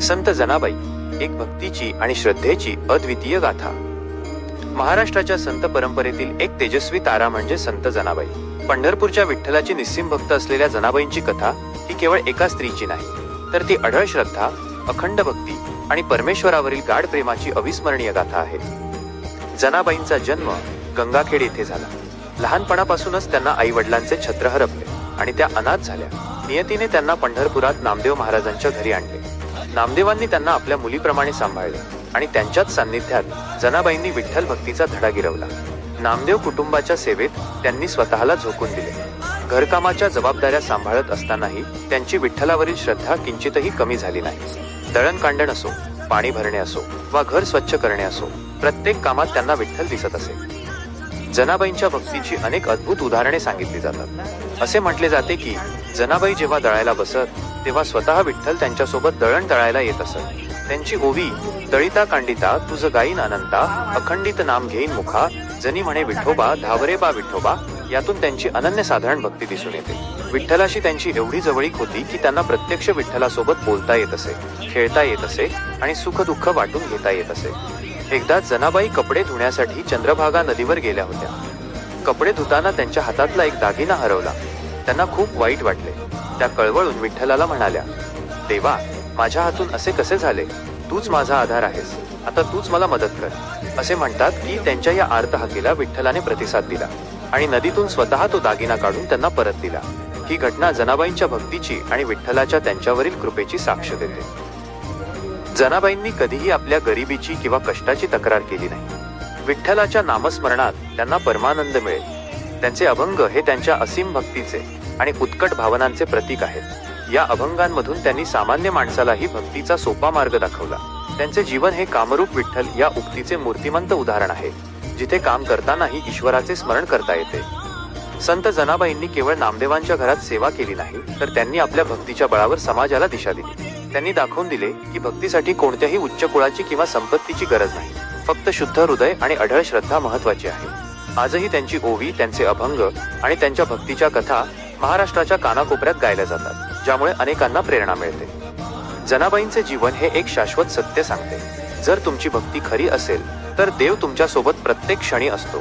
संत जनाबाई एक भक्तीची आणि श्रद्धेची अद्वितीय गाथा. महाराष्ट्राच्या संत परंपरेतील एक तेजस्वी तारा म्हणजे संत जनाबाई. पंढरपूरच्या विठ्ठलाची निस्सिम भक्त असलेल्या जनाबाईंची कथा ही केवळ एका स्त्रीची नाही तर ती अढळ श्रद्धा अखंड भक्ती आणि परमेश्वरावरील गाढ प्रेमाची अविस्मरणीय गाथा आहे. जनाबाईंचा जन्म गंगाखेड येथे झाला. लहानपणापासूनच त्यांना आई वडिलांचे छत्र हरपले आणि त्या अनाथ झाल्या. नियतीने त्यांना पंढरपुरात नामदेव महाराजांच्या घरी आणले. नामदेवांनी त्यांना आपल्या मुलीप्रमाणे सांभाळले आणि त्यांच्याच सान्निध्यात जनाबाईंनी विठ्ठल भक्तीचा धडा गिरवला. नामदेव कुटुंबाच्या सेवेत त्यांनी स्वतःला झोकून दिले. घरकामाच्या जबाबदाऱ्या सांभाळत असतानाही त्यांची विठ्ठलावरील श्रद्धा किंचितही कमी झाली नाही. दळणकांडण असो पाणी भरणे असो वा घर स्वच्छ करणे असो प्रत्येक कामात त्यांना विठ्ठल दिसत असे. जनाबाईंच्या भक्तीची अनेक अद्भुत उदाहरणे सांगितली जातात. असे म्हटले जाते की जनाबाई जेव्हा दळायला बसत तेव्हा स्वतः विठ्ठल त्यांच्यासोबत दळण दळायला येत असत. त्यांची ओवी दळिता कांडिता तुझ गाईन अनंता अखंडित नाम घेईन मुखा जनी म्हणे विठोबा धावरे बा विठोबा यातून त्यांची अनन्य साधारण भक्ती दिसून येते. विठ्ठलाशी त्यांची एवढी जवळीक होती की त्यांना प्रत्यक्ष विठ्ठलासोबत बोलता येत असे खेळता येत असे आणि सुख दुःख वाटून घेता येत असे. एकदा जनाबाई कपडे धुण्यासाठी चंद्रभागा नदीवर गेल्या होत्या. कपडे धुताना त्यांच्या हातातला एक दागिना हरवला. त्यांना खूप वाईट वाटले. त्या कळवळून विठ्ठलाला म्हणाल्या देवा माझ्या हातून असे कसे झाले? तूच माझा आधार आहेस. आता तूच मला मदत कर. असे म्हणतात की त्यांच्या या आर्तहकीला विठ्ठलाने प्रतिसाद दिला आणि नदीतून स्वतः तो दागिना काढून त्यांना परत दिला. ही घटना जनाबाईंच्या भक्तीची आणि विठ्ठलाच्या त्यांच्यावरील कृपेची साक्ष देते. जनाबाईंनी कधीही आपल्या गरिबीची किंवा कष्टाची तक्रार केली नाही. विठ्ठलाच्या नामस्मरणात त्यांना परमानंद मिळेल. त्यांचे अभंग हे त्यांच्या असीम भक्तीचे आणि उत्कट भावनांचे प्रतीक आहेत. या अभंगांमधून त्यांनी सामान्य माणसालाही भक्तीचा सोपा मार्ग दाखवला. त्यांचे जीवन हे कामरूप विठ्ठल या उक्तीचे मूर्तिमंत उदाहरण आहे जिथे काम करतानाही ईश्वराचे स्मरण करता येते. संत जनाबाईंनी केवळ नामदेवांच्या घरात सेवा केली नाही तर त्यांनी आपल्या भक्तीच्या बळावर समाजाला दिशा दिली. त्यांनी दाखवून दिले की भक्तीसाठी कोणत्याही उच्च कुळाची किंवा संपत्तीची गरज नाही फक्त शुद्ध हृदय आणि अढळ श्रद्धा महत्वाची आहे. आजही त्यांची ओवी त्यांचे अभंग आणि त्यांच्या भक्तीच्या कथा महाराष्ट्राच्या कानाकोपऱ्यात गायल्या जातात ज्यामुळे अनेकांना प्रेरणा मिळते. जनाबाईंचे जीवन हे एक शाश्वत सत्य सांगते. जर तुमची भक्ती खरी असेल तर देव तुमच्यासोबत प्रत्येक क्षणी असतो.